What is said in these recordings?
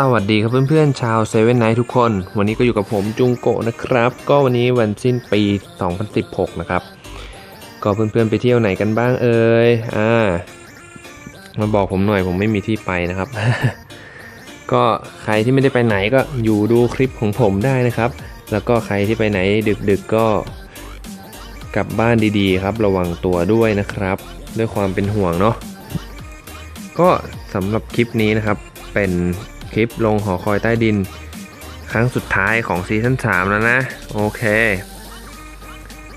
สวัสดีครับเพื่อนๆชาวเซเว่นไนทุกคน วันนี้ก็อยู่กับผมจุงโกะนะครับ ก็วันนี้วันสิ้นปี 2016 นะครับ ก็เพื่อนๆไปเที่ยวไหนกันบ้างเอ่ยอ่ามาบอกผมหน่อยผมไม่มีที่ไปนะครับ ก็ใครที่ไม่ได้ไปไหนก็อยู่ดูคลิปของผมได้นะครับ แล้วก็ใครที่ไปไหนดึกๆก็กลับบ้านดีๆ ครับ ระวังตัวด้วยนะครับ ด้วยความเป็นห่วงเนาะก็สำหรับคลิปนี้นะครับเป็น ลิปลงหอคอยใต้ดิน ครั้งสุดท้ายของซีซั่น3แล้วนะ โอเค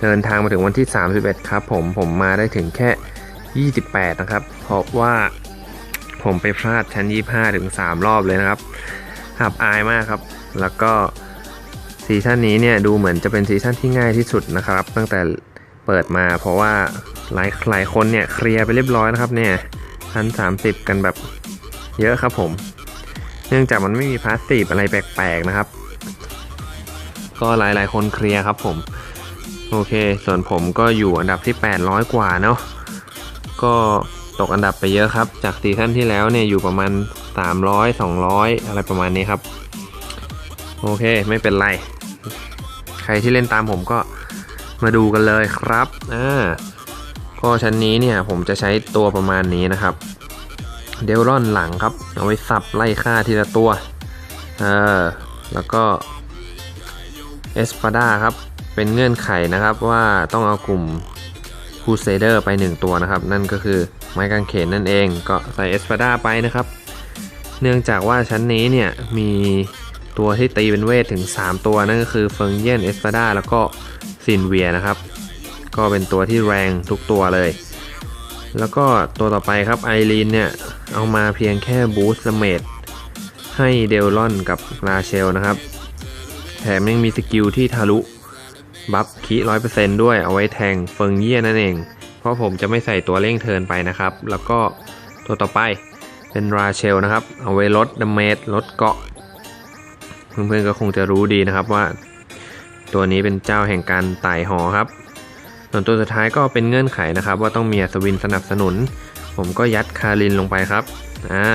เดินทางมาถึงวันที่ 31 ครับผมผมมาได้ถึงแค่ 28 นะครับ เพราะว่าผมไปพลาดชั้น 25 ถึง 3 รอบเลยนะครับหับอายมากครับ แล้วก็ซีซั่นนี้เนี่ยดูเหมือนจะเป็นซีซั่นที่ง่ายที่สุดนะครับ ตั้งแต่เปิดมาเพราะว่าหลายหลายคนเนี่ยเคลียร์ไปเรียบร้อยนะครับเนี่ยชั้น 30 กันแบบเยอะครับผม เนื่องจากมันไม่มีพาสซีฟอะไรแปลกๆนะครับ ก็หลายๆคนเคลียร์ครับผม โอเค ส่วนผมก็อยู่อันดับที่ 800 กว่าเนาะก็ตกอันดับไปเยอะครับ จากซีซั่นที่แล้วเนี่ยอยู่ประมาณ 300 200 อะไรประมาณนี้ครับ โอเคไม่เป็นไร ใครที่เล่นตามผมก็มาดูกันเลยครับอ่าก็ชั้นนี้เนี่ยผมจะใช้ตัวประมาณนี้นะครับ เดลรอนหลังครับ เอาไว้สับไล่ฆ่าทีละตัวเออแล้วก็เอสปาดาครับ เป็นเงื่อนไขนะครับว่าต้องเอากลุ่มคูเซเดอร์ไป 1 ตัวนะครับ นั่นก็คือไม้กางเขนนั่นเองก็ใส่เอสปาดาไปนะครับ เนื่องจากว่าชั้นนี้เนี่ยมีตัวที่ตีเป็นเวทถึง 3 ตัวนั่นก็คือเฟิงเยียนเอสปาดาแล้วก็ซินเวียนะครับ ก็เป็นตัวที่แรงทุกตัวเลย แล้วก็ตัวต่อไปครับไอรีนเนี่ย เอามาเพียงแค่บูสต์เมดให้เดลลอนกับราเชลนะครับ แถมยังมีสกิลที่ทะลุบัฟคีร้อยเปอร์เซนด้วยเอาไว้แทงเฟิงเยี่ยนั่นเอง เพราะผมจะไม่ใส่ตัวเร่งเทินไปนะครับ แล้วก็ตัวต่อไปเป็นราเชลนะครับ เอาไว้ลดดาเมจลดเกาะ เพื่อนๆก็คงจะรู้ดีนะครับว่า ตัวนี้เป็นเจ้าแห่งการไต่หอครับ ส่วนตัวสุดท้ายก็เป็นเงื่อนไขนะครับ ว่าต้องมีอัศวินสนับสนุน ผมก็ยัดคารินลงไปครับอ่า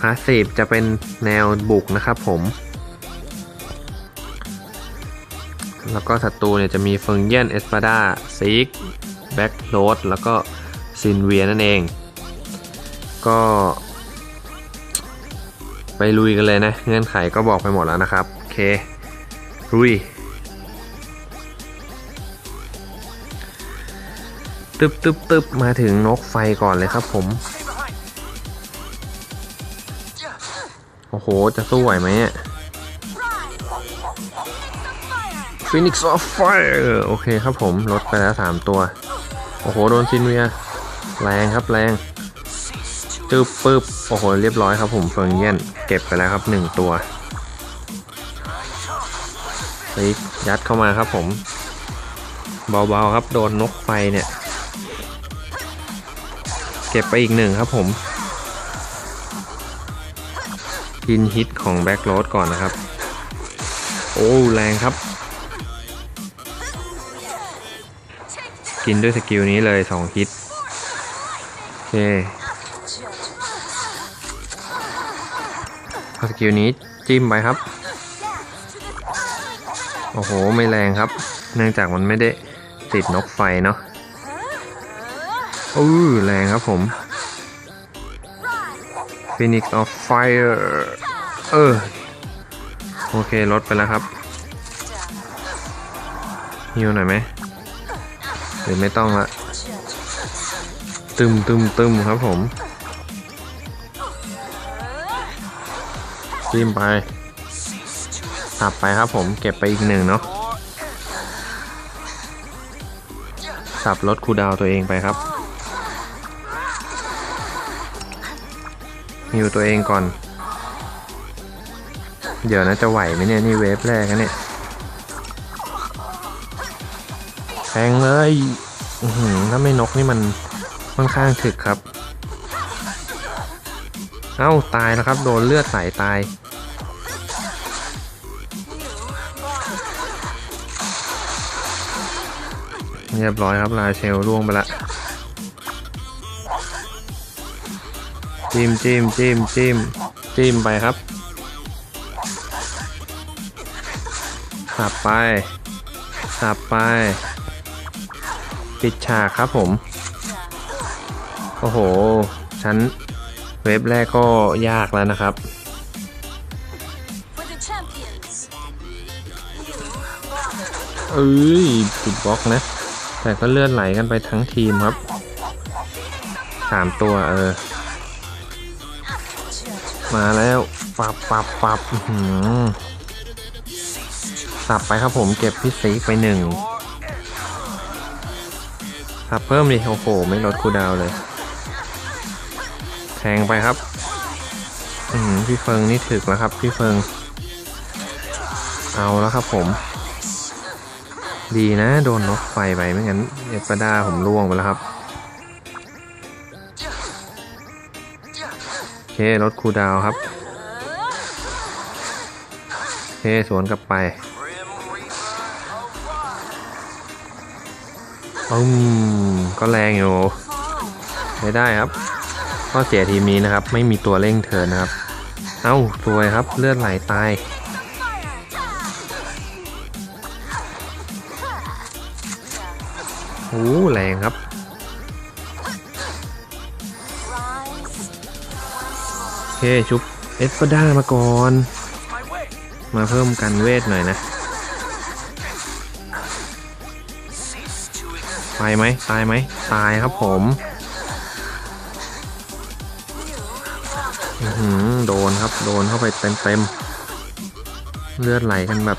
พาสซีฟจะเป็นแนวบุกนะครับผม แล้วก็ศัตรูเนี่ยจะมีเฟิงเยียนเอสปาดาซิกแบ็กโรดแล้วก็ซินเวียนั่นเอง ก็ ไปลุยกันเลยนะ เงื่อนไขก็บอกไปหมดแล้วนะครับ โอเค ลุย ตึบตึบตึบมาถึงนกไฟก่อนเลยครับผม โอ้โห จะสู้ไหวไหมเนี่ย Phoenix of Fire โอเคครับผม ลดไปแล้ว 3 ตัว โอ้โห โดนซินเวีย แรงครับแรงจึบปึ๊บ โอ้โห เรียบร้อยครับผมเฟิงเยี่ยนเก็บไปแล้วครับ 1 ตัวยัดเข้ามาครับผม เบาๆครับ โดนนกไฟเนี่ย เก็บไปอีกหนึ่งครับผมกินฮิตของแบ็กโรดก่อนนะครับ โอ้แรงครับ กินด้วยสกิลนี้เลย 2 ฮิต โอเคเอาสกิลนี้จิ้มไปครับ โอ้โห ไม่แรงครับ เนื่องจากมันไม่ได้ติดนกไฟเนาะ อู้แรงครับผม Phoenix of Fire เออ โอเค ลดไปแล้วครับฮิวหน่อยไหมหรือไม่ต้องละ ตึมตึมตึมครับผมจิ้มไปสับไปครับผม เก็บไปอีกหนึ่งเนาะสับลดคูดาวตัวเองไปครับ ฮิวตัวเองก่อน เดี๋ยวนะจะไหวไหมเนี่ยนี่เวฟแรกนะเนี่ยแทงเลยถ้าไม่นกนี่มันค่อนข้างถึกครับ เอ้าตายแล้วครับ โดนเลือดใส่ตาย เรียบร้อยครับลาเชลล่วงไปละ จิ้มจิ้มจิ้มจิ้มจิ้มไปครับสับไปสับไป ปิดฉากครับผม โอ้โห ชั้นเว็บแรกก็ยากแล้วนะครับ For the champions. เอ้ยติดบล็อกนะ แต่ก็เลื่อนไหลกันไปทั้งทีมครับสามตัวเออ มาแล้วปับปับปับสับไปครับผมเก็บพี่ซีไปหนึ่งสับเพิ่มดิโอ้โห ไม่ลดคูดาวเลย แทงไปครับ อือหือพี่เฟิงนี่ถึกแล้วครับ พี่เฟิง เอาแล้วครับผม ดีนะ โดนนกไฟไปไม่งั้นเอสปดาผมล่วงไปแล้วครับ โอเคลดคูดาวครับโอเคสวนกลับไปอืมก็แรงอยู่ไม่ได้ครับข้อเสียทีมนี้นะครับ ไม่มีตัวเร่งเทินนะครับ เอ้าสวยครับเลือดไหลตายโอ้แรงครับ เคชุบเอสปาด้ามาก่อน มาเพิ่มกันเวทหน่อยนะไปไหมตายไหมตายครับผมอือหือโดนครับ โดนเข้าไปเต็มเต็มๆเลือดไหลกันแบบ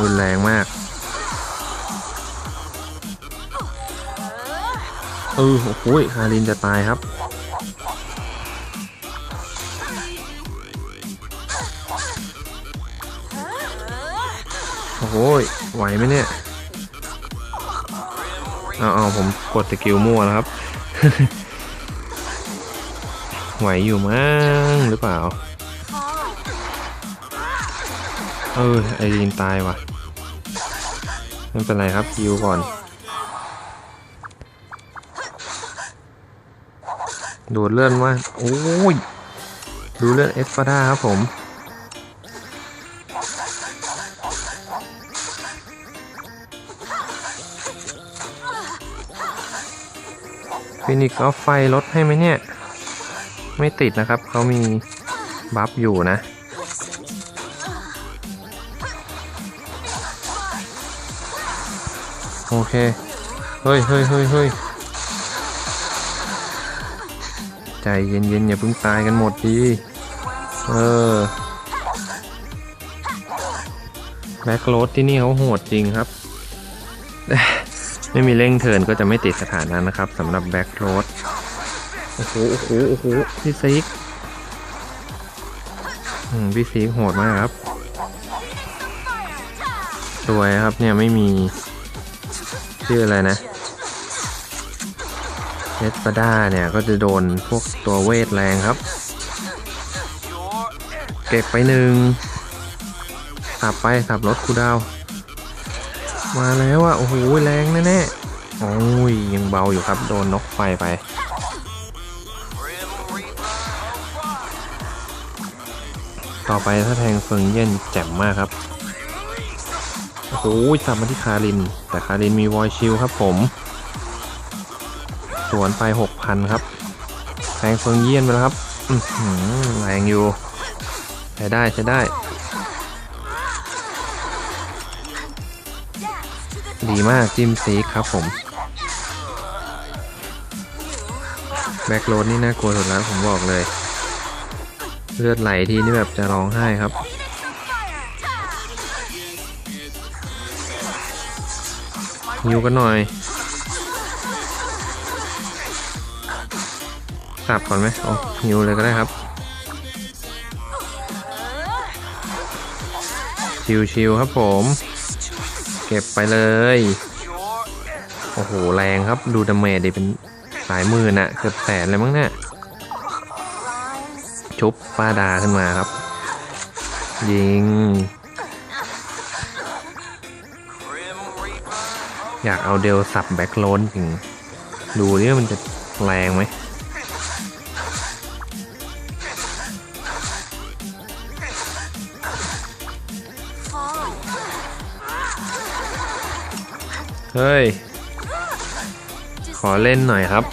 รุนแรงมากเออโอ้โหคารินจะตายครับ โอ้โหไหวไหมเนี่ยเอาเอาผมกดสกิลมั่วแล้วครับ ไหวอยู่มั้งหรือเปล่า เออ ไอรีนตายว่ะ ไม่เป็นไรครับคิวก่อน ดูดเลื่อนว่า โอ้ย ดูเลื่อนเอสปาดาครับผม ฟินิกเอาไฟลดให้ไหมเนี่ย ไม่ติดนะครับ เขามีบัฟอยู่นะ โอเค เฮ้ยเฮ้ยเฮ้ยเฮ้ยใจเย็นๆ อย่าเพิ่งตายกันหมดดี เออแบ็คโรดที่นี่เขาโหดจริงครับ ไม่มีเร่งเทิร์นก็จะไม่ติดสถานะนะครับสำหรับแบ็คโรดโอ้โหโอ้โหโอ้โหพี่ซิกอืมพี่ซิกโหดมากครับสวยครับเนี่ยไม่มีชื่ออะไรนะเอสปาด้าเนี่ยก็จะโดนพวกตัวเวทแรงครับ เก็บไปหนึ่งสับไปสับรถคูลดาวน์ มาแล้วอะโอ้โหแรงแน่ๆโอ้ยยังเบาอยู่ครับ โดนนกไฟไปต่อไปถ้าแทงเฟิงเย็นแจ่มมากครับ โอ้โหสับมาที่คาริน แต่คารินมีวอยชิลครับผม สวนไปหกพันครับ แทงเฟิงเยี่ยนไปแล้วครับแรงอยู่ ใช้ได้ใช้ได้ ดีมากจิ้มซีครับผม แบ็กโรดนี่น่ากลัวสุดแล้วผมบอกเลย เลือดไหลทีนี่แบบจะร้องไห้ครับฮิวกันหน่อยสับก่อนไหมอ๋อฮิวเลยก็ได้ครับ ชิวๆครับผม ก็บไปเลย โอ้โห แรงครับ ดูดาเมจดิเป็นสายมือน่ะเกือบแสนเลยมั้งเนี่ยชุบป้าดาขึ้นมาครับ ยิง อยากเอาเดลสับแบ็คโลนจริง ดูดิว่ามันจะแรงไหม เฮ้ย ขอเล่นหน่อยครับ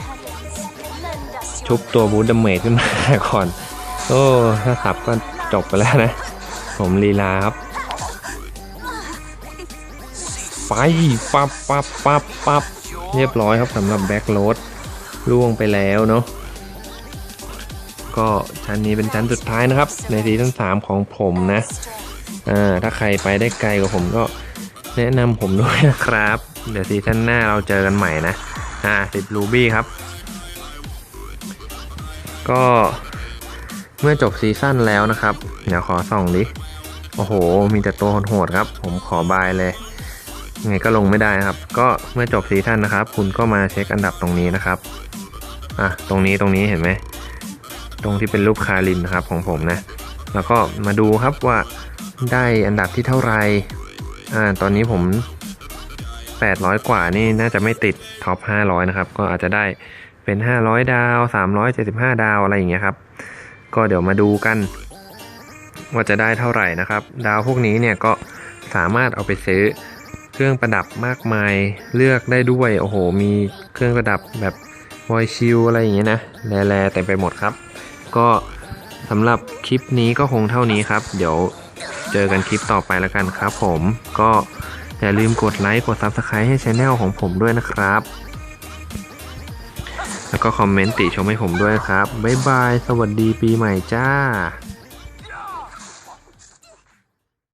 ชุบตัวบูดดเมจขึ้นมาก่อน โอ้ ถ้าขับก็จบไปแล้วนะ ผมลีลาครับ ไปปับปับปับปับเรียบร้อยครับสำหรับแบ็คโรดล่วงไปแล้วเนาะก็ชั้นนี้เป็นชั้นสุดท้ายนะครับ ในซีซั่น3ของผมนะ อ่า ถ้าใครไปได้ไกลกว่าผมก็แนะนำผมด้วยนะครับ เดี๋ยวซีซั่นหน้าเราเจอกันใหม่นะ อ่าติดรูบี้ครับ ก็เมื่อจบซีซั่นแล้วนะครับ เดี๋ยวขอส่องดิ โอ้โห มีแต่ตัวโหดๆครับ ผมขอบายเลย ไงก็ลงไม่ได้ครับ ก็เมื่อจบซีซั่นนะครับ คุณก็มาเช็คอันดับตรงนี้นะครับ อะ ตรงนี้ตรงนี้เห็นไหม ตรงที่เป็นรูปคารินนะครับของผมนะ แล้วก็มาดูครับว่าได้อันดับที่เท่าไหร่ อ่า ตอนนี้ผม 800 กว่านี่น่าจะไม่ติดท็อป 500 นะครับ ก็อาจจะได้เป็น 500 ดาว 375 ดาวอะไรอย่างเงี้ยครับ ก็เดี๋ยวมาดูกัน ว่าจะได้เท่าไหร่นะครับ ดาวพวกนี้เนี่ยก็สามารถเอาไปซื้อเครื่องประดับมากมายเลือกได้ด้วย โอ้โห มีเครื่องประดับแบบวอยชิลอะไรอย่างเงี้ยนะแลๆเต็มไปหมดครับ ก็สำหรับคลิปนี้ก็คงเท่านี้ครับ เดี๋ยวเจอกันคลิปต่อไปแล้วกันครับผมก็ อย่าลืมกดไลค์กด Subscribe ให้ช anel ของผมด้วยนะครับ แล้วก็คอมเมนต์ติชมให้ผมด้วยครับ บ๊ายบาย สวัสดีปีใหม่จ้า